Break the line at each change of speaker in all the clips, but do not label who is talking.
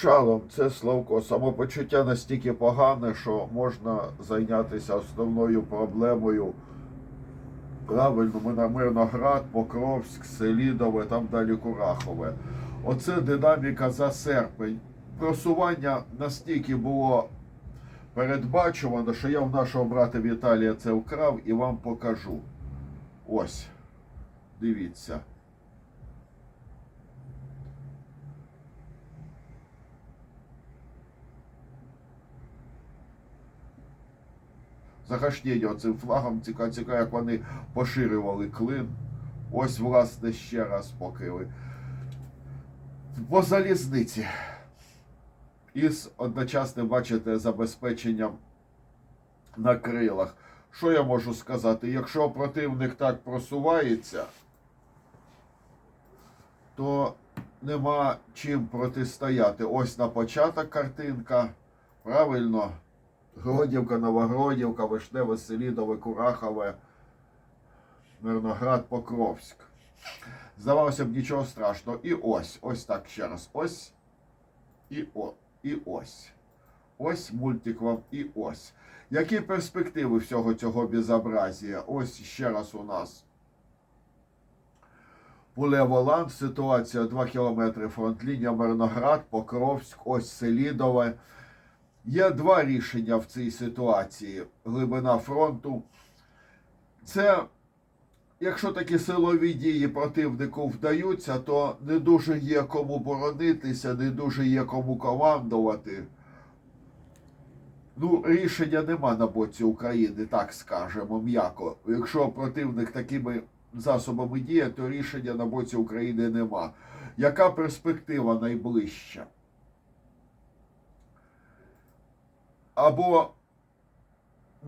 Шалом, це Славко. Самопочуття настільки погане, що можна зайнятися основною проблемою. Правильно, ми на Мирноград, Покровськ, Селідове, там далі Курахове. Оце динаміка за серпень. Просування настільки було передбачувано, що я в нашого брата Віталія це вкрав і вам покажу. Ось. Дивіться. Захашнення оцим флагом цікаво, цікаво, як вони поширювали клин. Ось, власне, ще раз покрили. По залізниці. Із одночасним, бачите, забезпеченням на крилах. Що я можу сказати? Якщо противник так просувається, то нема чим протистояти. Ось на початок картинка. Правильно. Гродівка, Новогродівка, Вишневе, Селідове, Курахове, Мирноград, Покровськ. Здавалося б, нічого страшного. І ось, ось так ще раз. Ось і о, і ось. Ось мультик вам і ось. Які перспективи всього цього безобразія? Ось ще раз у нас. Пулево-Ланд, ситуація 2 кілометри фронтлінія Мирноград, Покровськ, ось Селідове. Є два рішення в цій ситуації. Глибина фронту. Це, якщо такі силові дії противнику вдаються, то не дуже є кому боронитися, не дуже є кому командувати. Ну, рішення нема на боці України, так скажемо, м'яко. Якщо противник такими засобами діє, то рішення на боці України нема. Яка перспектива найближча? Або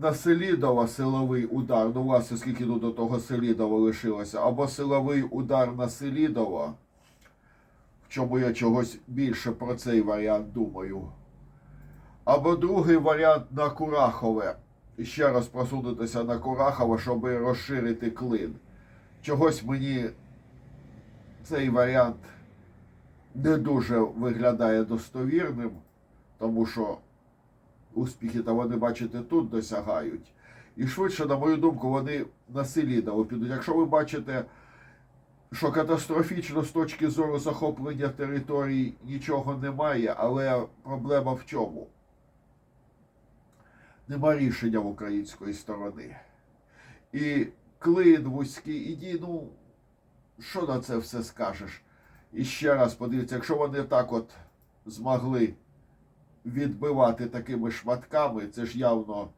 на Селідова силовий удар, ну, власне, скільки тут до того Селідова лишилося, або силовий удар на Селідова, в чому я чогось більше про цей варіант думаю. Або другий варіант на Курахове. І ще раз просунутися на Курахове, щоб розширити клин. Чогось мені цей варіант не дуже виглядає достовірним, тому що успіхи та вони, бачите, тут досягають. І швидше, на мою думку, вони на Селідово підуть. Якщо ви бачите, що катастрофічно з точки зору захоплення територій нічого немає, але проблема в чому? Нема рішення в української сторони. І клин вузький, іді, ну, що на це все скажеш? І ще раз подивіться, якщо вони так от змогли відбивати такими шматками, це ж явно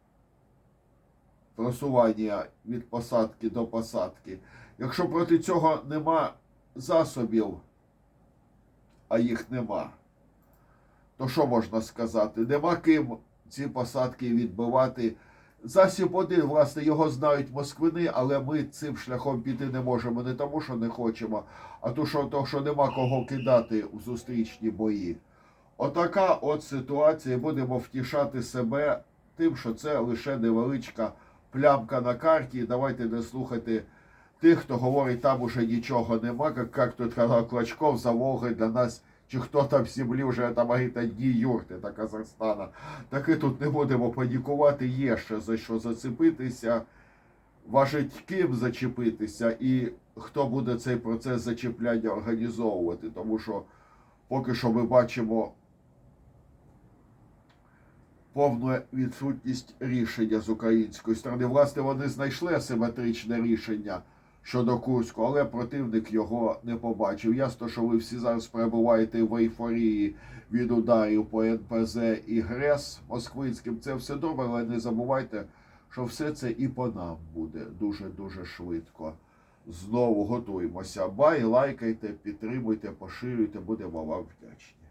просування від посадки до посадки. Якщо проти цього нема засобів, а їх нема, то що можна сказати? Нема ким ці посадки відбивати. Засіб один, власне, його знають москвини, але ми цим шляхом піти не можемо не тому, що не хочемо, а то, що, то, що нема кого кидати у зустрічні бої. Отака от ситуація. Будемо втішати себе тим, що це лише невеличка плямка на карті. Давайте не слухати тих, хто говорить, там уже нічого нема, як, тут казав Клочков, за Волгою для нас, чи хто там в землі вже там говорить, одні юрти та Казахстана. Таки тут не будемо панікувати, є ще за що зацепитися, важить ким зачепитися і хто буде цей процес зачепляння організовувати, тому що поки що ми бачимо повну відсутність рішення з української сторони. Власне, вони знайшли асиметричне рішення щодо Курську, але противник його не побачив. Ясно, що ви всі зараз перебуваєте в ейфорії від ударів по НПЗ і ГРЕС Москвинським. Це все добре, але не забувайте, що все це і по нам буде дуже-дуже швидко. Знову готуємося. Бай, лайкайте, підтримуйте, поширюйте, будемо вам вдячні.